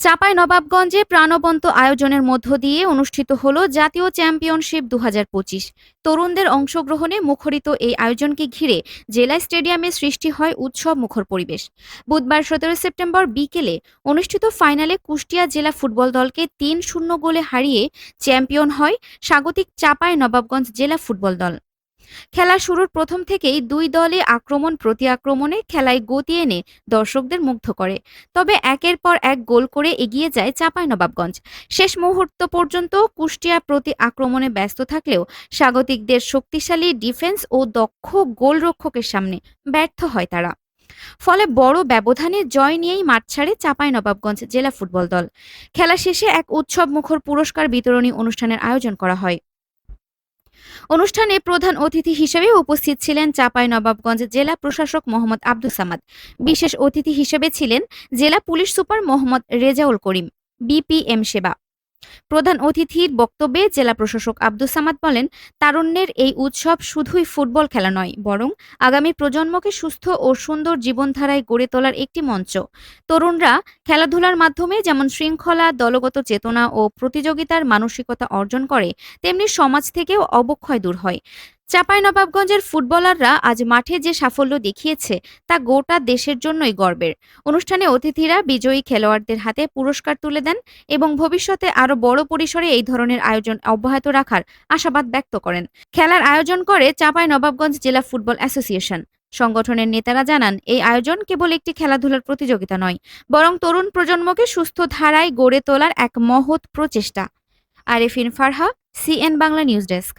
চাঁপাই নবাবগঞ্জে প্রাণবন্ত আয়োজনের মধ্য দিয়ে অনুষ্ঠিত হল জাতীয় চ্যাম্পিয়নশিপ দু হাজার পঁচিশ। তরুণদের অংশগ্রহণে মুখরিত এই আয়োজনকে ঘিরে জেলা স্টেডিয়ামে সৃষ্টি হয় উৎসব মুখর পরিবেশ। বুধবার সতেরো সেপ্টেম্বর বিকেলে অনুষ্ঠিত ফাইনালে কুষ্টিয়া জেলা ফুটবল দলকে তিন শূন্য গোলে হারিয়ে চ্যাম্পিয়ন হয় স্বাগতিক চাঁপাই নবাবগঞ্জ জেলা ফুটবল দল। খেলা শুরুর প্রথম থেকেই দুই দলে আক্রমণ প্রতি আক্রমণে খেলায় গতি এনে দর্শকদের মুগ্ধ করে। তবে একের পর এক গোল করে এগিয়ে যায় চাঁপাইনবাবগঞ্জ শেষ মুহূর্ত পর্যন্ত কুষ্টিয়া প্রতি আক্রমণে ব্যস্ত থাকলেও স্বাগতিকদের শক্তিশালী ডিফেন্স ও দক্ষ গোলরক্ষকের সামনে ব্যর্থ হয় তারা। ফলে বড় ব্যবধানে জয় নিয়েই মাঠ ছাড়ে চাপাই নবাবগঞ্জ জেলা ফুটবল দল। খেলা শেষে এক উৎসব মুখর পুরস্কার বিতরণী অনুষ্ঠানের আয়োজন করা হয়। অনুষ্ঠানে প্রধান অতিথি হিসেবে উপস্থিত ছিলেন চাপাই নবাবগঞ্জ জেলা প্রশাসক মোহাম্মদ আব্দুল সামাদ। বিশেষ অতিথি হিসেবে ছিলেন জেলা police super Mohammad Rezaul Karim, BPM সেবা। প্রধান অতিথির বক্তব্যে জেলা প্রশাসক আব্দুল সামাদ বলেন, তারুণ্যের এই উৎসব শুধুই ফুটবল খেলা নয়, বরং আগামী প্রজন্মকে সুস্থ ও সুন্দর জীবনধারায় গড়ে তোলার একটি মঞ্চ। তরুণরা খেলাধুলার মাধ্যমে যেমন শৃঙ্খলা, দলগত চেতনা ও প্রতিযোগিতার মানসিকতা অর্জন করে, তেমনি সমাজ থেকেও অবক্ষয় দূর হয়। চাঁপাইনবাবগঞ্জের ফুটবলাররা আজ মাঠে যে সাফল্য দেখিয়েছে, তা গোটা দেশের জন্যই গর্বের। অনুষ্ঠানে অতিথিরা বিজয়ী খেলোয়াড়দের হাতে পুরস্কার তুলে দেন এবং ভবিষ্যতে আরও বড় পরিসরে এই ধরনের আয়োজন অব্যাহত রাখার আশাবাদ ব্যক্ত করেন। খেলার আয়োজন করে চাঁপাইনবাবগঞ্জ জেলা ফুটবল অ্যাসোসিয়েশন। সংগঠনের নেতারা জানান, এই আয়োজন কেবল একটি খেলাধুলার প্রতিযোগিতা নয়, বরং তরুণ প্রজন্মকে সুস্থ ধারায় গড়ে তোলার এক মহৎ প্রচেষ্টা। Arefin Farha, CN Bangla news desk.